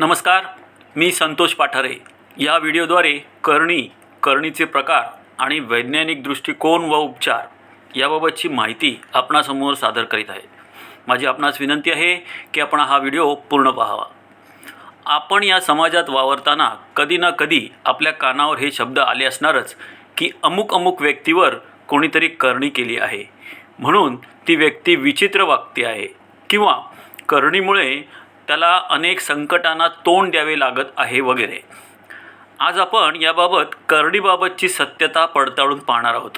नमस्कार मी संतोष पाठारे. या व्हिडिओद्वारे करणी करणीचे प्रकार आणि वैज्ञानिक दृष्टिकोन व उपचार याबाबतची माहिती आपणासमोर सादर करीत आहे. माझी आपणास विनंती आहे की आपण हा व्हिडिओ पूर्ण पाहावा. आपण या समाजात वावरताना कधी ना कधी आपल्या कानावर हे शब्द आले असणारच की अमुक अमुक व्यक्तीवर कोणीतरी करणी केली आहे. म्हणून ती व्यक्ती विचित्र वागते आहे किंवा करणीमुळे त्याला अनेक संकटांना तोंड द्यावे लागत आहे वगैरे. आज आपण याबाबत करणीबाबतची सत्यता पडताळून पाहणार आहोत.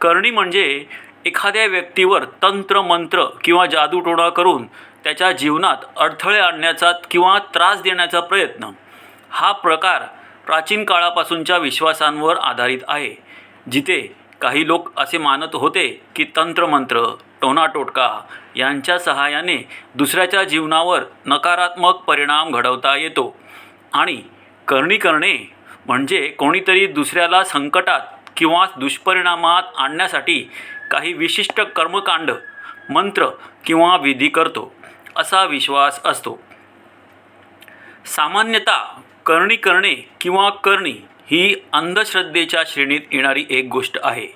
करणी म्हणजे एखाद्या व्यक्तीवर तंत्र मंत्र किंवा जादूटोणा करून त्याच्या जीवनात अडथळे आणण्याचा किंवा त्रास देण्याचा प्रयत्न. हा प्रकार प्राचीन काळापासूनच्या विश्वासांवर आधारित आहे. जिथे काही लोक असे मानत होते की तंत्रमंत्र टोनाटोटका यांच्या सहाय्याने दुसऱ्याच्या जीवनावर नकारात्मक परिणाम घडवता येतो. आणि करणी करणे म्हणजे कोणीतरी दुसऱ्याला संकटात किंवा दुष्परिणामात आणण्यासाठी काही विशिष्ट कर्मकांड मंत्र किंवा विधी करतो असा विश्वास असतो. सामान्यतः करणी करणे किंवा करणी ही अंधश्रद्धेच्या श्रेणीत येणारी एक गोष्ट आहे.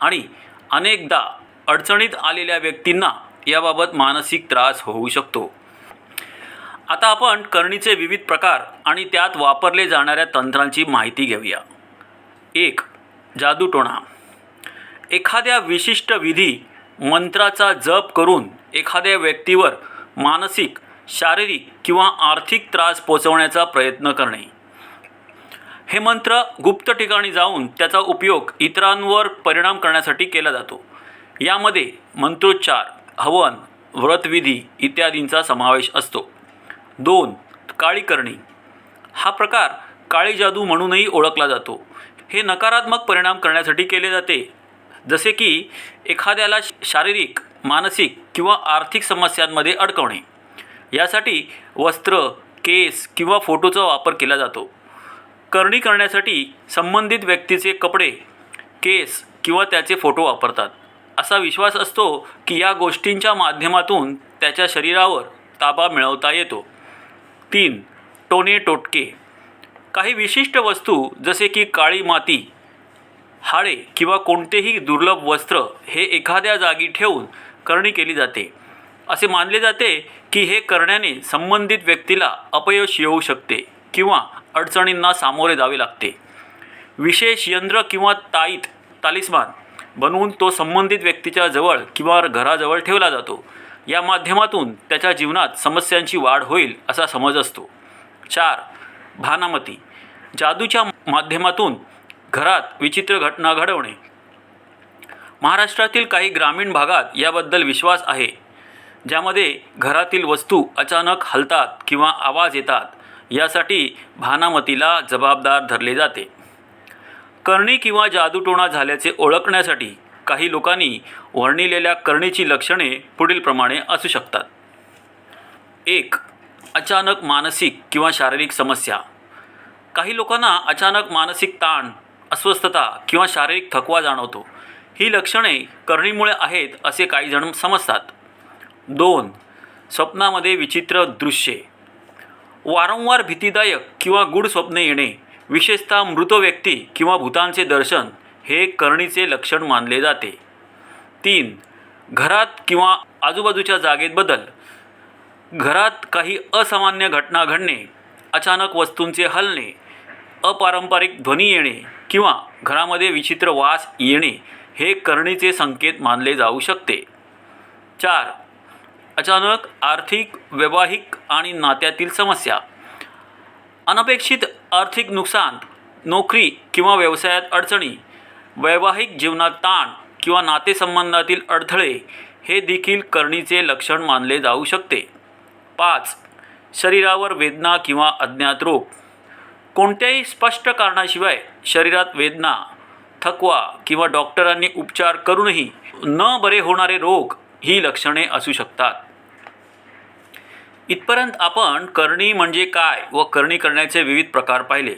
आणि अनेकदा अडचणीत आलेल्या व्यक्तींना याबाबत मानसिक त्रास होऊ शकतो. आता आपण करणीचे विविध प्रकार आणि त्यात वापरले जाणाऱ्या तंत्रांची माहिती घेऊया. एक जादूटोणा. एखाद्या विशिष्ट विधी मंत्राचा जप करून एखाद्या व्यक्तीवर मानसिक शारीरिक किंवा आर्थिक त्रास पोचवण्याचा प्रयत्न करणे. हे मंत्र गुप्त ठिकाणी जाऊन त्याचा उपयोग इतरांवर परिणाम करण्यासाठी केला जातो. यामध्ये मंत्रोच्चार हवन व्रतविधी इत्यादींचा समावेश असतो. दोन काळी करणी. हा प्रकार काळी जादू म्हणूनही ओळखला जातो. हे नकारात्मक परिणाम करण्यासाठी केले जाते. जसे की एखाद्याला शारीरिक मानसिक किंवा आर्थिक समस्यांमध्ये अडकवणे. यासाठी वस्त्र केस किंवा फोटोचा वापर केला जातो. करणी करण्यासाठी संबंधित व्यक्तीचे कपडे केस किंवा त्याचे फोटो वापरतात. असा विश्वास असतो की या गोष्टींच्या माध्यमातून त्याच्या शरीरावर ताबा मिळवता येतो. तीन टोने टोटके. काही विशिष्ट वस्तू जसे की काळी माती हाडे किंवा कोणतेही दुर्लभ वस्त्र हे एखाद्या जागी ठेवून करणी केली जाते. असे मानले जाते की हे करण्याने संबंधित व्यक्तीला अपयश येऊ शकते किंवा अडचणींना सामोरे जावे लागते. विशेष यंत्र किंवा ताईत तालिस्मान बनवून तो संबंधित व्यक्तीच्या जवळ किंवा घराजवळ ठेवला जातो. या माध्यमातून त्याच्या जीवनात समस्यांची वाढ होईल असा समज असतो. चार भानामती. जादूच्या माध्यमातून घरात विचित्र घटना घडवणे. महाराष्ट्रातील काही ग्रामीण भागात याबद्दल विश्वास आहे ज्यामध्ये घरातील वस्तू अचानक हलतात किंवा आवाज येतात यासाठी भानामतीला जबाबदार धरले जाते. करणी किंवा जादूटोणा झाल्याचे ओळखण्यासाठी काही लोकांनी वर्णिलेल्या करणीची लक्षणे पुढीलप्रमाणे असू शकतात. एक अचानक मानसिक किंवा शारीरिक समस्या. काही लोकांना अचानक मानसिक ताण अस्वस्थता किंवा शारीरिक थकवा जाणवतो. ही लक्षणे करणीमुळे आहेत असे काही जण समजतात. दोन स्वप्नामध्ये विचित्र दृश्ये. वारंवार भीतीदायक किंवा गूढ स्वप्ने येणे विशेषतः मृत व्यक्ती किंवा भूतांचे दर्शन हे करणीचे लक्षण मानले जाते. तीन घरात किंवा आजूबाजूच्या जागेत बदल. घरात काही असामान्य घटना घडणे अचानक वस्तूंचे हलणे अपारंपरिक ध्वनी येणे किंवा घरामध्ये विचित्र वास येणे हे करणीचे संकेत मानले जाऊ शकते. चार अचानक आर्थिक वैवाहिक आणि नात्यातील समस्या. अनपेक्षित आर्थिक नुकसान नोकरी किंवा व्यवसायात अडचणी वैवाहिक जीवनात ताण किंवा नातेसंबंधातील अडथळे हे देखील करणीचे लक्षण मानले जाऊ शकते. पाच शरीरावर वेदना किंवा अज्ञात रोग. कोणत्याही स्पष्ट कारणाशिवाय शरीरात वेदना थकवा किंवा डॉक्टरांनी उपचार करूनही न बरे होणारे रोग ही लक्षणे असू शकतात. इथपर्यंत आपण करणी म्हणजे काय व करणी करण्याचे विविध प्रकार पाहिले.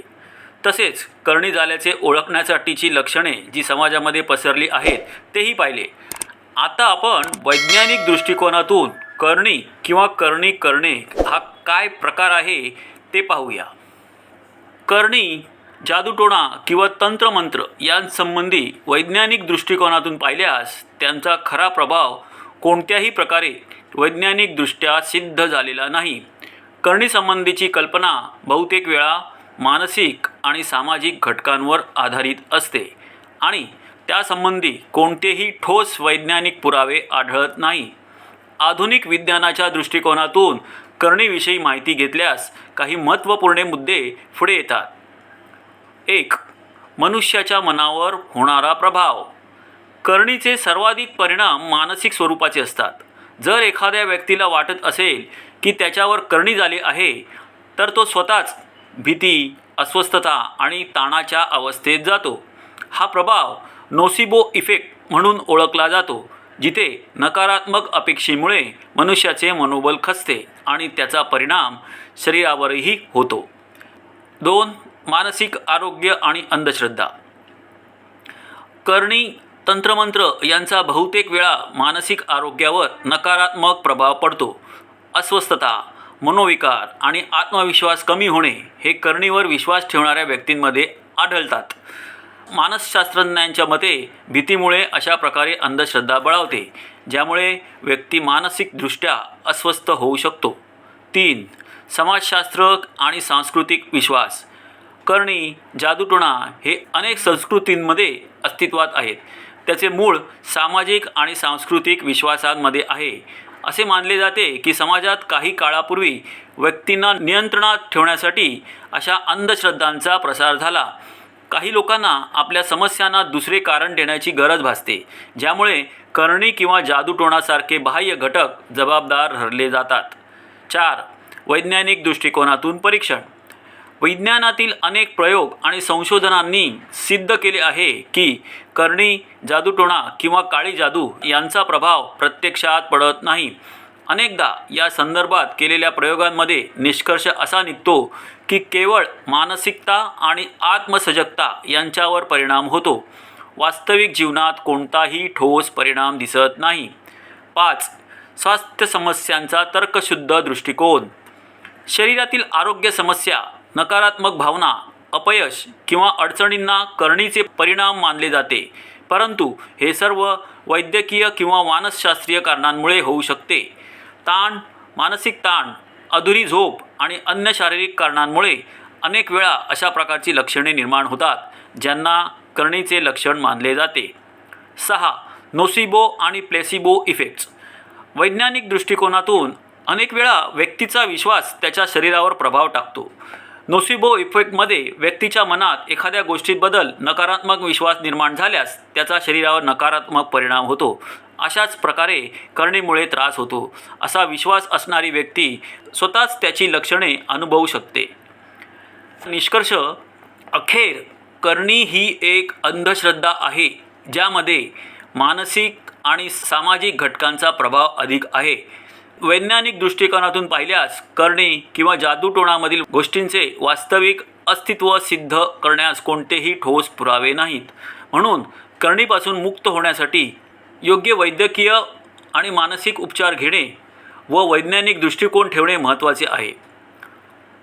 तसेच करणी झाल्याचे ओळखण्यासाठीची लक्षणे जी समाजामध्ये पसरली आहेत तेही पाहिले. आता आपण वैज्ञानिक दृष्टिकोनातून करणी किंवा करणी करणे हा काय प्रकार आहे ते पाहूया. करणी जादूटोणा किंवा तंत्रमंत्र यांसंबंधी वैज्ञानिक दृष्टिकोनातून पाहिल्यास त्यांचा खरा प्रभाव कोणत्याही प्रकारे वैज्ञानिकदृष्ट्या सिद्ध झालेला नाही. करणीसंबंधीची कल्पना बहुतेक वेळा मानसिक आणि सामाजिक घटकांवर आधारित असते आणि त्यासंबंधी कोणतेही ठोस वैज्ञानिक पुरावे आढळत नाही. आधुनिक विज्ञानाच्या दृष्टिकोनातून करणीविषयी माहिती घेतल्यास काही महत्त्वपूर्ण मुद्दे पुढे येतात. एक मनुष्याच्या मनावर होणारा प्रभाव. करणीचे सर्वाधिक परिणाम मानसिक स्वरूपाचे असतात. जर एखाद्या व्यक्तीला वाटत असेल की त्याच्यावर करणी झाली आहे तर तो स्वतःच भीती अस्वस्थता आणि ताणाच्या अवस्थेत जातो. हा प्रभाव नोसिबो इफेक्ट म्हणून ओळखला जातो जिथे नकारात्मक अपेक्षेमुळे मनुष्याचे मनोबल खचते आणि त्याचा परिणाम शरीरावरही होतो. दोन मानसिक आरोग्य आणि अंधश्रद्धा. करणी तंत्रमंत्र यांचा बहुतेक वेळा मानसिक आरोग्यावर नकारात्मक प्रभाव पडतो. अस्वस्थता मनोविकार आणि आत्मविश्वास कमी होणे हे करणीवर विश्वास ठेवणाऱ्या व्यक्तींमध्ये आढळतात. मानसशास्त्रज्ञांच्या मते भीतीमुळे अशा प्रकारे अंधश्रद्धा बळावते ज्यामुळे व्यक्ती मानसिकदृष्ट्या अस्वस्थ होऊ शकतो. तीन समाजशास्त्र आणि सांस्कृतिक विश्वास. करणी जादूटोणा हे अनेक संस्कृतींमध्ये अस्तित्वात आहेत. त्याचे मूळ सामाजिक आणि सांस्कृतिक विश्वासांमध्ये आहे. असे मानले जाते की समाजात काही काळापूर्वी व्यक्तींना नियंत्रणात ठेवण्यासाठी अशा अंधश्रद्धांचा प्रसार झाला. काही लोकांना आपल्या समस्यांना दुसरे कारण देण्याची गरज भासते ज्यामुळे करणी किंवा जादूटोणासारखे बाह्य घटक जबाबदार ठरले जातात. चार वैज्ञानिक दृष्टिकोनातून परीक्षण. विज्ञानातील अनेक प्रयोग आणि संशोधनांनी सिद्ध केले आहे की करणी जादूटोणा किंवा काळी जादू यांचा प्रभाव प्रत्यक्षात पडत नाही. अनेकदा या संदर्भात केलेल्या प्रयोगांमध्ये निष्कर्ष असा निघतो की केवळ मानसिकता आणि आत्मसजगता यांच्यावर परिणाम होतो. वास्तविक जीवनात कोणताही ठोस परिणाम दिसत नाही. पाच. स्वास्थ्य समस्यांचा तर्कशुद्ध दृष्टिकोन. शरीरातील आरोग्य समस्या नकारात्मक भावना अपयश किंवा अडचणींना करणीचे परिणाम मानले जाते. परंतु हे सर्व वैद्यकीय किंवा मानसशास्त्रीय कारणांमुळे होऊ शकते. ताण मानसिक ताण अधुरी झोप आणि अन्य शारीरिक कारणांमुळे अनेक वेळा अशा प्रकारची लक्षणे निर्माण होतात ज्यांना करणीचे लक्षण मानले जाते. सहा नोसिबो आणि प्लेसिबो इफेक्ट्स. वैज्ञानिक दृष्टिकोनातून अनेक वेळा व्यक्तीचा विश्वास त्याच्या शरीरावर प्रभाव टाकतो. नोसिबो इफेक्टमध्ये व्यक्तीच्या मनात एखाद्या गोष्टीबद्दल नकारात्मक विश्वास निर्माण झाल्यास त्याचा शरीरावर नकारात्मक परिणाम होतो. अशाच प्रकारे करणीमुळे त्रास होतो. असा विश्वास असणारी व्यक्ती स्वतःच त्याची लक्षणे अनुभवू शकते. निष्कर्ष अखेर करणी ही एक अंधश्रद्धा आहे ज्यामध्ये मानसिक आणि सामाजिक घटकांचा प्रभाव अधिक आहे. वैज्ञानिक दृष्टिकोनातून पाहिल्यास करणे किंवा जादूटोणामधील गोष्टींचे वास्तविक अस्तित्व सिद्ध करण्यास कोणतेही ठोस पुरावे नाहीत. म्हणून करणीपासून मुक्त होण्यासाठी योग्य वैद्यकीय आणि मानसिक उपचार घेणे व वैज्ञानिक दृष्टिकोन ठेवणे महत्त्वाचे आहे.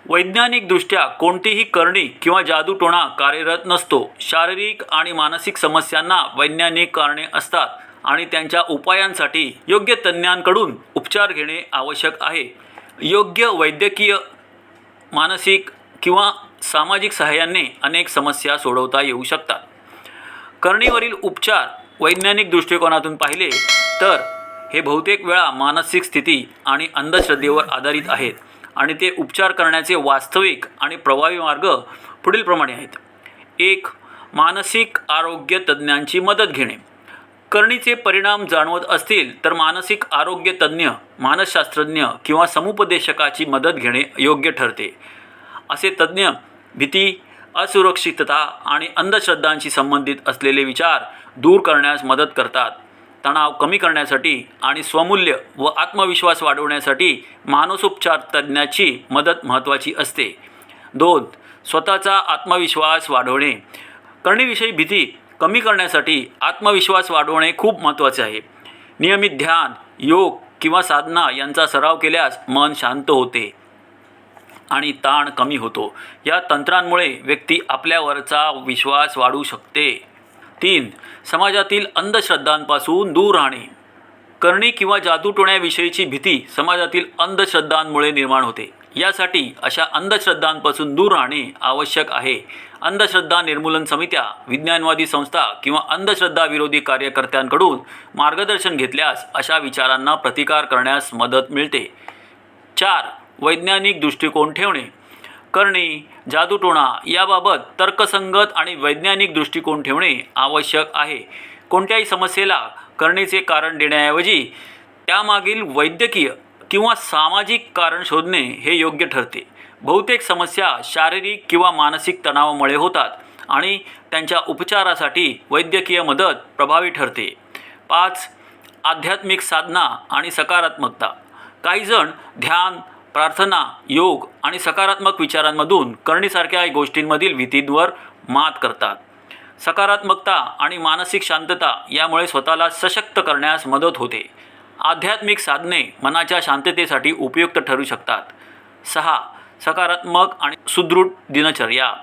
वैज्ञानिकदृष्ट्या कोणतीही करणी किंवा जादूटोणा कार्यरत नसतो. शारीरिक आणि मानसिक समस्यांना वैज्ञानिक कारणे असतात. आणि त्यांच्या उपायांसाठी योग्य तज्ज्ञांकडून उपचार घेणे आवश्यक आहे. योग्य वैद्यकीय मानसिक किंवा सामाजिक सहाय्याने अनेक समस्या सोडवता येऊ शकतात. करणीवरील उपचार वैज्ञानिक दृष्टिकोनातून पाहिले तर हे बहुतेक वेळा मानसिक स्थिती आणि अंधश्रद्धेवर आधारित आहेत आणि ते उपचार करण्याचे वास्तविक आणि प्रभावी मार्ग पुढीलप्रमाणे आहेत. एक मानसिक आरोग्य तज्ज्ञांची मदत घेणे. करणीचे परिणाम जाणवत असतील तर मानसिक आरोग्य तज्ज्ञ मानसशास्त्रज्ञ किंवा समुपदेशकाची मदत घेणे योग्य ठरते. असे तज्ज्ञ भीती असुरक्षितता आणि अंधश्रद्धांशी संबंधित असलेले विचार दूर करण्यास मदत करतात. तणाव कमी करण्यासाठी आणि स्वमूल्य व आत्मविश्वास वाढवण्यासाठी मानसोपचार तज्ज्ञाची मदत महत्त्वाची असते. दोन स्वतःचा आत्मविश्वास वाढवणे. करणीविषयी भीती कमी करण्यासाठी आत्मविश्वास वाढवणे खूप महत्त्वाचे आहे. नियमित ध्यान योग किंवा साधना यांचा सराव केल्यास मन शांत होते आणि ताण कमी होतो. या तंत्रांमुळे व्यक्ती आपल्यावरचा विश्वास वाढू शकते. तीन समाजातील अंधश्रद्धांपासून दूर राहणे. करणी किंवा जादूटोण्याविषयीची भीती समाजातील अंधश्रद्धांमुळे निर्माण होते. यासाठी अशा अंधश्रद्धांपासून दूर राहणे आवश्यक आहे. अंधश्रद्धा निर्मूलन समित्या विज्ञानवादी संस्था किंवा अंधश्रद्धा विरोधी कार्यकर्त्यांकडून मार्गदर्शन घेतल्यास अशा विचारांना प्रतिकार करण्यास मदत मिळते. चार वैज्ञानिक दृष्टिकोन ठेवणे. करणे जादूटोणा याबाबत तर्कसंगत आणि वैज्ञानिक दृष्टिकोन ठेवणे आवश्यक आहे. कोणत्याही समस्येला करणेचे कारण देण्याऐवजी त्यामागील वैद्यकीय किंवा सामाजिक कारण शोधणे हे योग्य ठरते. बहुतेक समस्या शारीरिक किंवा मानसिक तणावामुळे होतात आणि त्यांच्या उपचारासाठी वैद्यकीय मदत प्रभावी ठरते. पाच आध्यात्मिक साधना आणि सकारात्मकता. काहीजण ध्यान प्रार्थना योग आणि सकारात्मक विचारांमधून करणीसारख्या गोष्टींमधील भीतींवर मात करतात. सकारात्मकता आणि मानसिक शांतता यामुळे स्वतःला सशक्त करण्यास मदत होते. आध्यात्मिक साधने मनाच्या शांततेसाठी उपयुक्त ठरू शकतात. सहा सकारात्मक आणि सुदृढ दिनचर्या.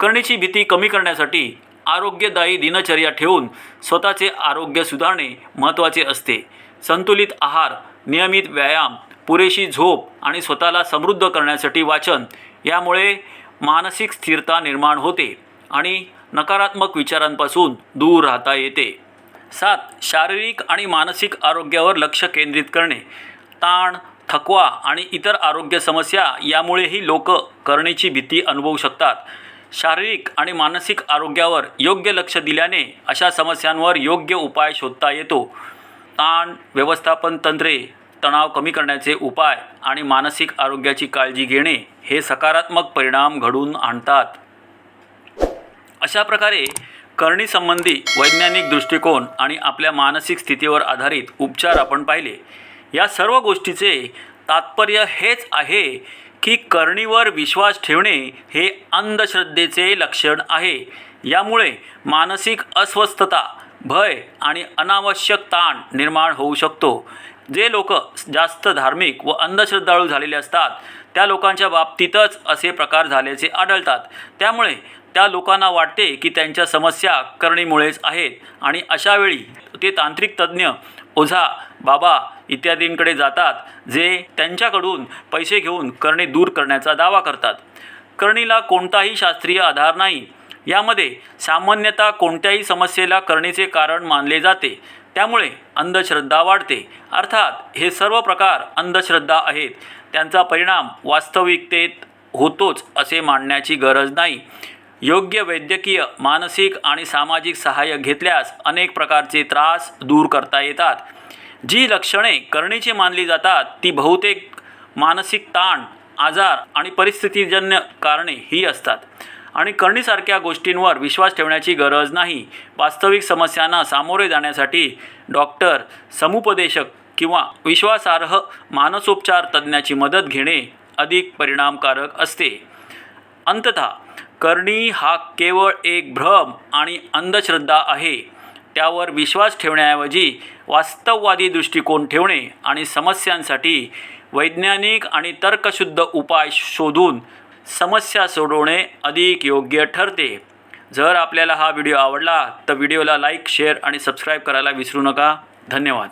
करणीची भीती कमी करण्यासाठी आरोग्यदायी दिनचर्या ठेवून स्वतःचे आरोग्य सुधारणे महत्त्वाचे असते. संतुलित आहार नियमित व्यायाम पुरेशी झोप आणि स्वतःला समृद्ध करण्यासाठी वाचन यामुळे मानसिक स्थिरता निर्माण होते आणि नकारात्मक विचारांपासून दूर राहता येते. सात शारीरिक आणि मानसिक आरोग्यावर लक्ष केंद्रित करणे. ताण थकवा आणि इतर आरोग्य समस्या यामुळेही लोक करणेची भीती अनुभवू शकतात. शारीरिक आणि मानसिक आरोग्यावर योग्य लक्ष दिल्याने अशा समस्यांवर योग्य उपाय शोधता येतो. ताण व्यवस्थापन तंत्रे तणाव कमी करण्याचे उपाय आणि मानसिक आरोग्याची काळजी घेणे हे सकारात्मक परिणाम घडून आणतात. अशा प्रकारे करणीसंबंधी वैज्ञानिक दृष्टिकोन आणि आपल्या मानसिक स्थितीवर आधारित उपचार आपण पाहिले. या सर्व गोष्टीचे तात्पर्य हेच आहे की करणीवर विश्वास ठेवणे हे अंधश्रद्धेचे लक्षण आहे. यामुळे मानसिक अस्वस्थता भय आणि अनावश्यक ताण निर्माण होऊ शकतो. जे लोक जास्त धार्मिक व अंधश्रद्धाळू झालेले असतात त्या लोकांच्या बाबतीतच असे प्रकार झाल्याचे आढळतात. त्यामुळे त्या लोकांना वाटते की त्यांच्या समस्या करणीमुळेच आहेत आणि अशावेळी ते तांत्रिक तज्ज्ञ ओझा बाबा इत्यादींकडे जातात जे त्यांच्याकडून पैसे घेऊन करणे दूर करण्याचा दावा करतात. करणीला कोणताही शास्त्रीय आधार नाही. यामध्ये सामान्यतः कोणत्याही समस्येला करणीचे कारण मानले जाते. त्यामुळे अंधश्रद्धा वाढते. अर्थात हे सर्व प्रकार अंधश्रद्धा आहेत. त्यांचा परिणाम वास्तविकतेत होतोच असे मानण्याची गरज नाही. योग्य वैद्यकीय मानसिक आणि सामाजिक सहाय्य घेतल्यास अनेक प्रकारचे त्रास दूर करता येतात. जी लक्षणे करणीची मानली जातात ती बहुतेक मानसिक ताण आजार आणि परिस्थितीजन्य कारणे ही असतात. आणि करणीसारख्या गोष्टींवर विश्वास ठेवण्याची गरज नाही. वास्तविक समस्यांना सामोरे जाण्यासाठी डॉक्टर समुपदेशक किंवा विश्वासार्ह मानसोपचार तज्ज्ञाची मदत घेणे अधिक परिणामकारक असते. अंततः करणी हा केवळ एक भ्रम आणि अंधश्रद्धा आहे. त्यावर विश्वास ठेवण्याऐवजी वास्तववादी दृष्टिकोन ठेवणे आणि समस्यांसाठी वैज्ञानिक आणि तर्कशुद्ध उपाय शोधून समस्या सोडवणे अधिक योग्य ठरते. जर आपल्याला हा व्हिडिओ आवडला तर व्हिडिओला लाईक शेअर आणि सबस्क्राईब करायला विसरू नका. धन्यवाद.